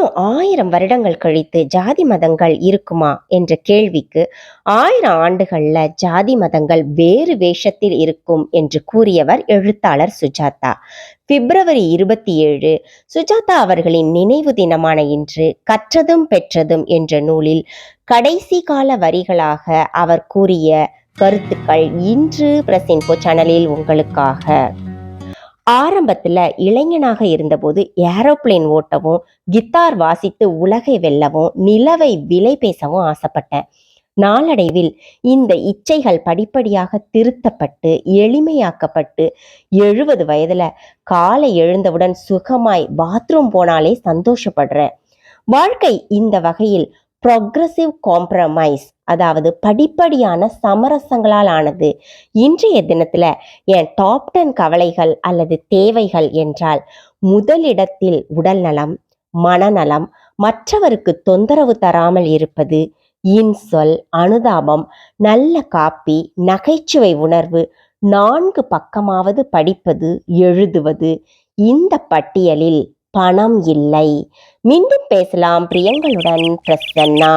இன்னும் ஆயிரம் வருடங்கள் கழித்து ஜாதி மதங்கள் இருக்குமா என்ற கேள்விக்கு ஆயிரம் ஆண்டுகள்ல ஜாதி மதங்கள் வேறு வேஷத்தில் இருக்கும் என்று கூறியவர் எழுத்தாளர் சுஜாதா. பிப்ரவரி இருபத்தி ஏழு சுஜாதா அவர்களின் நினைவு தினமான இன்று கற்றதும் பெற்றதும் என்ற நூலில் கடைசி கால வரிகளாக அவர் கூறிய கருத்துக்கள் இன்று பிரசின்போ சேனலில் உங்களுக்காக. ஆரம்பத்துல இளைஞனாக இருந்தபோது ஏரோப்ளேன் ஓட்டவும் கித்தார் வாசித்து உலகை வெல்லவும் நிலவை விலை பேசவும் ஆசைப்பட்டேன். நாளடைவில் இந்த இச்சைகள் படிப்படியாக திருத்தப்பட்டு எளிமையாக்கப்பட்டு எழுபது வயதுல காலை எழுந்தவுடன் சுகமாய் பாத்ரூம் போனாலே சந்தோஷப்படுறேன். வாழ்க்கை இந்த வகையில் ப்ரொக்ரசிவ் காம்ப்ரமைஸ் அதாவது படிப்படியான சமரசங்களால் ஆனது. இன்றைய தினத்தில் என் டாப் டென் கவலைகள் அல்லது தேவைகள் என்றால் முதலிடத்தில் உடல் நலம் மனநலம் மற்றவருக்கு தொந்தரவு தராமல் இருப்பது இன்சொல் அனுதாபம் நல்ல காப்பி நகைச்சுவை உணர்வு நான்கு பக்கமாவது படிப்பது எழுதுவது இந்த பட்டியலில் பணம் இல்லை. மீண்டும் பேசலாம். பிரியங்களுடன் பிரசன்னா.